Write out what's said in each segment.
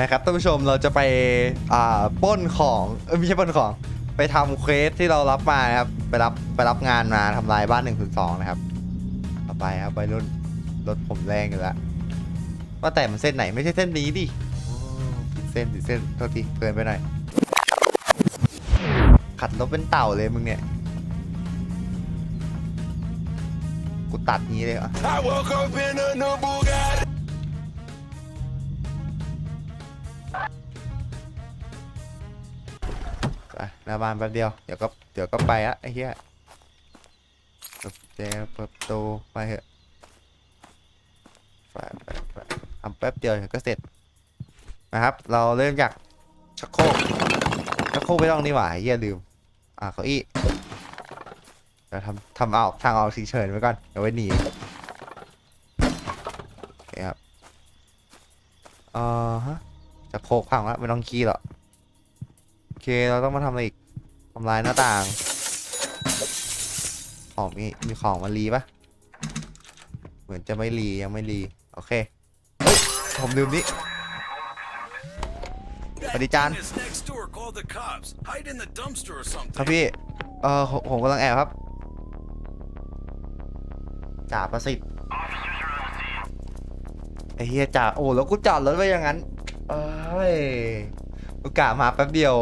นะครับท่านผู้ชมเราจะไปอ่าปล้นของเออไม่ใช่ปล้นของ ไปทำเควสที่เรารับมานะครับไปรับไปรับงานมาทำลายบ้าน1นึนะครับต่อไปครับไปรุ่นรถผมแรงอยู่แล้วว่าแต่มันเส้นไหนไม่ใช่เส้นนี้ดิโอ้ผิดเส้นผิดเส้นโทษทีเกินไปหน่อยขัดรถเป็นเต่าเลยมึงเนี่ยกูตัดงี้เลยเหรอ่ นาบานแป๊บเดียว เดี๋ยวก็เดี๋ยวก็ไปอะไอ้เหี้ยเปิดแจเปิดประตูไปเถอะไปไปไปทำแป๊บเดียวเดี๋ยวก็เสร็จนะครับ เราเริ่มจากชักโครกชักโครกไม่ต้องนี่หว่าเหี้ยลืม อ่าเก้าอี้เดี๋ยวทำทำเอาทางออกสีเฉินไว้ก่อนเดี๋ยวไว้หนีโอเคครับอ่อฮะชักโคกพังแล้วไม่ต้องขี้หรอก เคเราต้องมาทำอะไรอีกทำลายหน้าต่างของมีมีของมารีปะเหมือนจะไม่รียังไม่รีโอเคผมลืมนี่สวัสดีจานครับพี่ เออผมผมกำลังแอบครับจ่าประสิทธิ์ไอ้เฮียจ่าโอ้แล้วกูจอดรถไว้อย่างนั้นเอ้ยกูกะมาแป๊บเดียว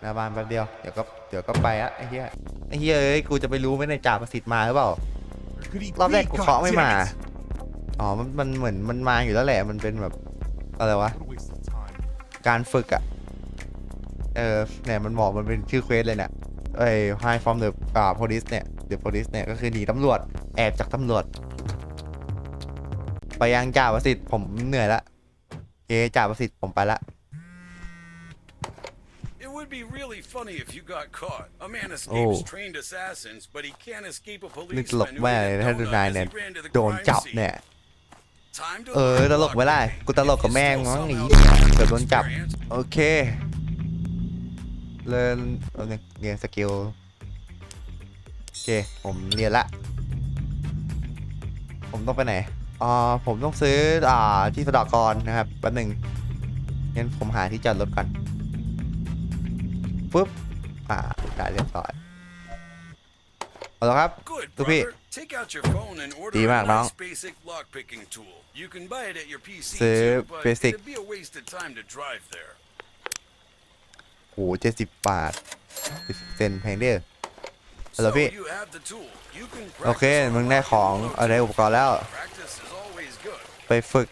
หน้าบ้านแป๊บเดียว เดี๋ยวก็เดี๋ยวก็ไปอะไอ้เฮียไอ้เฮียเอ้ยกูจะไปรู้ไหมในจ่าประสิทธิ์มาหรือเปล่ารอบแรกกูเคาะไม่มา อ๋อมันมันเหมือนมันมาอยู่แล้วแหละ มันเป็นแบบอะไรวะ การฝึกอะเออเนี่ยมันบอกมันเป็นชื่อเควสเลยเนี่ยเอ้ย high from the อ่า police เนี่ย the police เนี่ยก็คือหนีตำรวจ แอบจากตำรวจ ไปยังจ่าประสิทธิ์ผมเหนื่อยละเอจ่าประสิทธิ์ผมไปละ really funny if you got caught. A man Oh. escapes trained assassins, but he can't escape a นึก police ตลกแม่เลยถ้าดูนายเนี่ยโดนจับเนี่ยเออตลกไม่ได้กูตลกกับแม่งมั้งหนีเกิดโดนจับ โอเค เรียนเอาเนี่ยเรียนสกิล โอเค ผมเรียนละ ผมต้องไปไหนอ่าผมต้องซื้ออ่าที่สะเดอกกรนะครับแป๊บหนึ่งงั้นผมหาที่จอดรถก่อน ปุ๊บ อ่าได้เรียบร้อยเอาละครับ Good, Tú pi- brother. Take out your phone and order Đi a mà, nó. nice basic lockpicking tool. You can buy it at your PC Sẽ too, but basic. it'd be a waste of time to drive there. โหเจ็ดสิบบาทสิบเซนแพงเด้อ So Hello, Pi. you have the tool. You can โอเค practice on มึงได้ rock ของ and อะไรอุปกรณ์แล้ว Practice is always good. ไปฝึก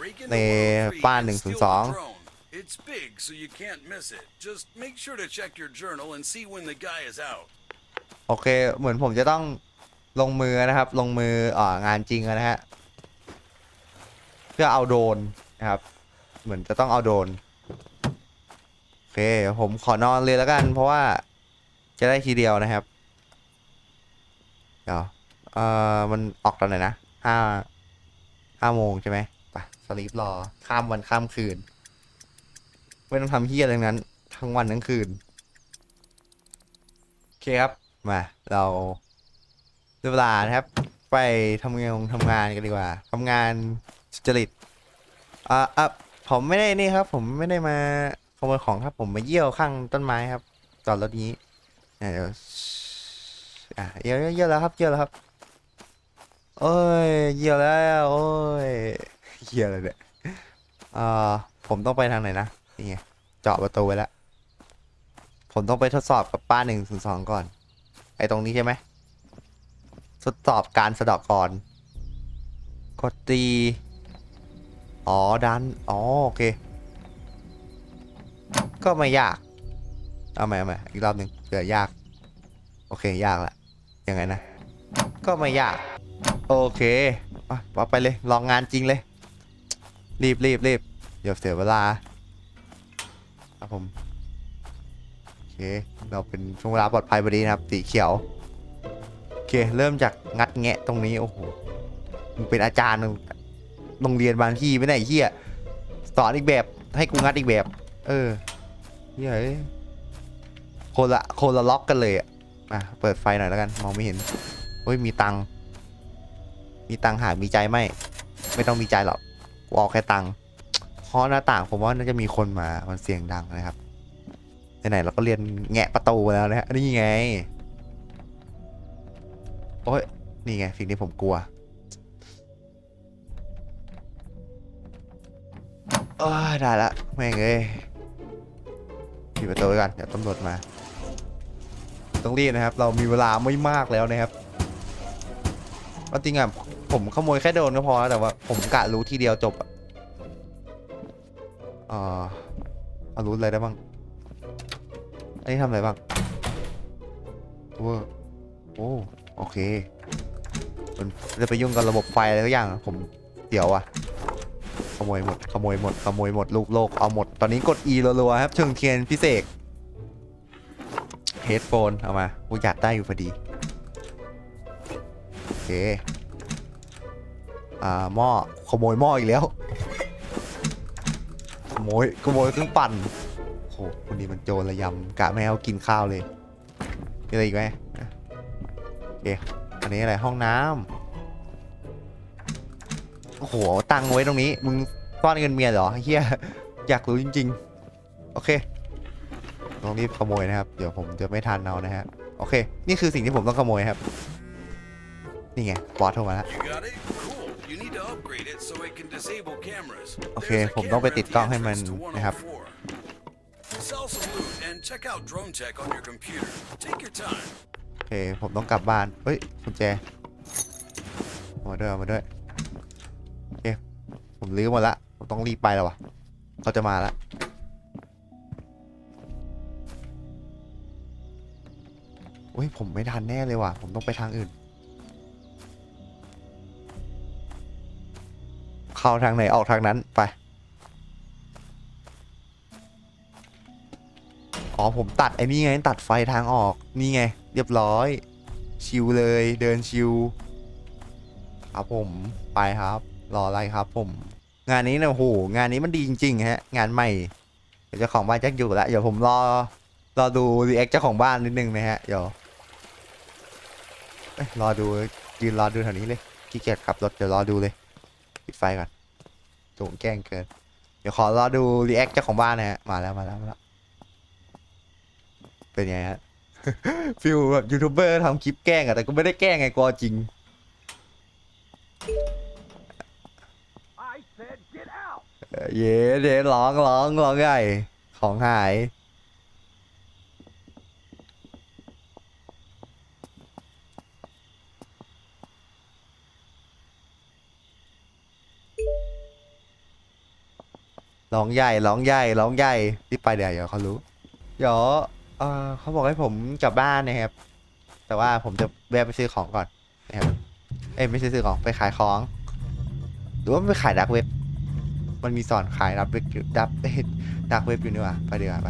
Break into ใน World บ้าน Free หนึ่ and งศูน steal ย์สอง the drone. It's big, so you can't miss it. Just make sure to check your journal and see when the guy is out. โอเค เหมือนผมจะต้องลงมือนะครับ ลงมืออ่างานจริงอะนะฮะ เพื่อเอาโดรนนะครับ เหมือนจะต้องเอาโดรนโอเค ผมขอนอนเลยแล้วกัน เพราะว่าจะได้ทีเดียวนะครับ เดี๋ยว เอ่อ มันออกตอนไหนนะห้าห้าโมงใช่ไหมไปสลีปรอ ข้ามวันข้ามคืน ไม่ต้องทำเฮียอะไรทั้งนั้น ทั้งวันทั้งคืน โอเคครับ มา เราได้เวลานะครับ ไปทำงานทำงานกันดีกว่าทำงานสุจริตอ่าอะผมไม่ได้นี่ครับ ผมไม่ได้มาขโมยของครับ ผมมาเยี่ยวข้างต้นไม้ครับจอดรถนี้อะเดี๋ยวอะเยี่ยวเยี่ยวแล้วครับเยี่ยวแล้วครับโอ้ยเยี่ยวแล้วโอ้ยเยี่ยวเลยเนี่ยอ่าผมต้องไปทางไหนนะ นี่ไงเจาะประตูไว้แล้วผมต้องไปทดสอบกับป้าหนึ่งถึงสองก่อน ไอ้ตรงนี้ใช่ไหมทดสอบการสะเดอกกรกดตี อ๋อ ดัน อ๋อ โอเค ก็ไม่ยาก เอาใหม่เอาใหม่อีกรอบหนึ่งเผื่อยาก โอเค ยากละ ยังไงนะ ก็ไม่ยาก โอเคว่าไปเลย ลองงานจริงเลย รีบรีบรีบเดี๋ยวเสียเวลา ครับผมโอเคเราเป็นช่วงเวลาปลอดภัยพอดีนะครับ สีเขียวโอเค เริ่มจากงัดแงะตรงนี้โอ้โหมึงเป็นอาจารย์โรงเรียนบางที่ไม่ได้เฮียสอนอีกแบบให้กูงัดอีกแบบ เออเฮ้ยคนละคนละล็อกกันเลยอะอะเปิดไฟหน่อยแล้วกันมองไม่เห็นเฮ้ยมีตังค์มีตังค์หากมีใจไม่ไม่ต้องมีใจหรอกกูเอาแค่ตังค์าะหน้าต่างผมว่าน่าจะมีคนมามันเสียงดังนะครับไหนๆเราก็เรียนแงะประตูมาแล้วนะฮะนี่ไงโอ้ยนี่ไงสิ่งที่ผมกลัวเอ้ยได้ละแม่งเอ้ยปิดประตูไว้ก่อนเดี๋ยวตำรวจมา ต้องรีบนะครับ เรามีเวลาไม่มากแล้วนะครับจริงอะผมขโมยแค่โดนก็พอแล้วแต่ว่าผมกะรู้ทีเดียวจบอะ เอ่อเอารู้อะไรได้บ้าง อันนี้ทำอะไรบ้างเวอร์โอ้โอเค มันจะไปยุ่งกับระบบไฟอะไรสักอย่างผมเดี๋ยวอะขโมยหมด ขโมยหมด ขโมยหมด ลูกโลก เอาหมด ตอนนี้กด E รัวๆครับ เชิงเทียนพิเศษเฮดโฟนเอามากูอยากได้อยู่พอดี โอเค อ่า หม้อ ขโมยหม้ออีกแล้ว ขโมยขโมยเครื่องปั่นโหคนนี้มันโจรระยำกะไม่เขากินข้าวเลยมีอะไรอีกไหมอะโอเคอันนี้อะไรห้องน้ำโอ้โหตังไว้ตรงนี้ มึงซ่อนเงินเมียเหรอเฮียอยากรู้จริง ๆ โอเคต้องรีบขโมยนะครับ เดี๋ยวผมจะไม่ทันเอานะฮะ โอเค นี่คือสิ่งที่ผมต้องขโมยครับ นี่ไง บอสโทรมาแล้ว โอเค There's a ผมต้องไป camera ติด at กล้อง the ให้มัน entrance to นะครับ 104. Sell some loot and check out Drone Tech on your computer. Take your time. โอเค ผมต้องกลับบ้าน เฮ้ยกุญแจเอามาด้วยเอามาด้วยโอเค ผมลื้อหมดละ ผมต้องรีบไปแล้ววะเขาจะมาละอุ้ย ผมไม่ทันแน่เลยว่ะ ผมต้องไปทางอื่น เข้าทางไหนออกทางนั้นไป อ๋อผมตัดไอ้นี่ไงตัดไฟทางออกนี่ไง เรียบร้อย ชิวเลยเดินชิว ครับผมไปครับ รออะไรครับผม งานนี้นี่ยโหงานนี้มันดีจริงๆฮะ งานใหม่เดี๋ยวเจ้าของบ้านแจะอยู่แล้วเดี๋ยวผมรอรอดูรีแอคเจ้าของบ้านนิดนึงนะฮะเดี๋ยวรอดูยืนรอดูแถวนี้เลยขี้เกียจขับรถเดี๋ยวรอดูเลย ไฟก่อนโจงแกล้งเกิน เดี๋ยวขอรอดูรีแอคเจ้าของบ้านนะฮะ มาแล้วมาแล้วมาแล้ว เป็นไงฮะ ฟิลแบบยูทูบเบอร์ทำคลิปแกล้งอะแต่ก็ไม่ได้แกล้งไงกลัวจริง เย้เย้ร้องร้องร้องใหญ่ของหาย ร้องใหญ่ร้องใหญ่ร้องใหญ่รีบไปเดี๋ยวเดี๋ยวเขารู้เดี๋ยวเออเขาบอกให้ผมกลับบ้านนะครับ แต่ว่าผมจะแวะไปซื้อของก่อนนะครับเอ้ยไม่ใช่ซื้อของไปขายของ หรือว่าไปขายดักเว็บ มันมีสอนขายดับเว็บอยู่ดับเอ้ยดักเว็บอยู่นี่ว่าไปดีกว่าไป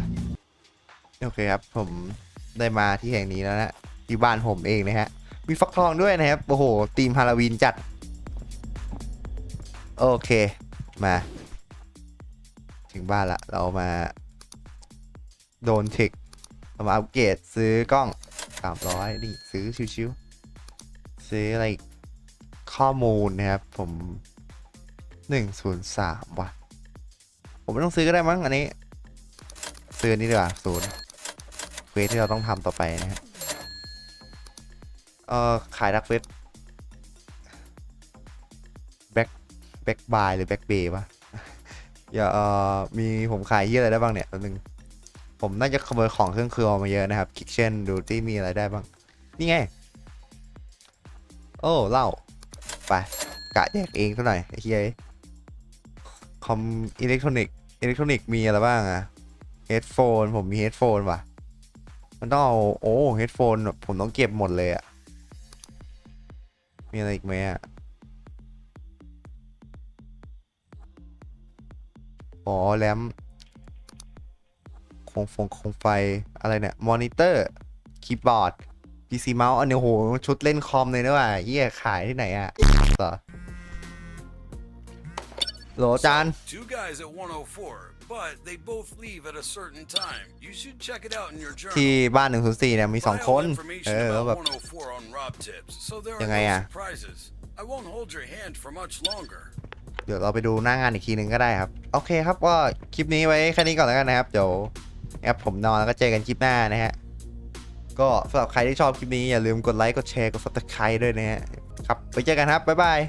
โอเคครับ ผมได้มาที่แห่งนี้แล้วนะที่บ้านผมเองนะฮะมีฟักทองด้วยนะครับ โอ้โหธีมฮาโลวีนจัด โอเค มา ถึงบ้านละ เรามาโดนเทคเรามาอัปเกรดซื้อกล้องสามร้อยนี่ ซื้อชิวๆซื้ออะไรข้อมูลนะครับ ผมหนึ่งศูนย์สามว่ะ ผมไม่ต้องซื้อก็ได้มั้งอันนี้ ซื้อนี่ดีกว่าศูนย์เควสที่เราต้องทำต่อไปนะฮะเอ่อ ขายดักเว็บแบ็คแบ็คบายหรือแบ็คเบย์ปะ อย่าเอ่อมีผมขายยี่อะไรได้บ้างเนี่ยแป๊บนึงผมน่าจะขโมยของเครื่องครัวมาเยอะนะครับคิกเช่นดูที่มีอะไรได้บ้าง นี่ไง โอ้เหล้าไปกะแดกเองเท่าไหน่ไอ้เฮียคอมอิเล็กทรอนิกส์อิเล็กทรอนิกส์มีอะไรบ้างอะเฮดโฟนผมมีเฮดโฟนว่ะ มันต้องเอาโอ้เฮดโฟนผมต้องเก็บหมดเลยอะมีอะไรอีกไหมอะ อ๋อแรมคงฟงคงไฟอะไรเนี่ย มอนิเตอร์ คีย์บอร์ด PC เมาส์อันนี้โห ชุดเล่นคอมเลยนะว่ะเยี่ยขายที่ไหนอะเหรอโหลจาน Two guys at 104, but they both leave at a certain time. You should check it out in your journal. ที่บ้าน104เนี่ยมีสองคน File เอ information อแล้ว about แบบ104 on Rob Tips, so there are ยังไง no อะ surprises. I won't hold your hand for much longer. เดี๋ยวเราไปดูหน้างานอีกทีหนึ่งก็ได้ครับ โอเคครับก็คลิปนี้ไว้แค่นี้ก่อนแล้วกันนะครับเดี๋ยวนะครับผมนอนแล้วก็เจอกันคลิปหน้านะฮะก็สำหรับใครที่ชอบคลิปนี้อย่าลืมกดไลค์กดแชร์กด subscribe ด้วยนะฮะครับไปเจอกันครับบ๊ายบาย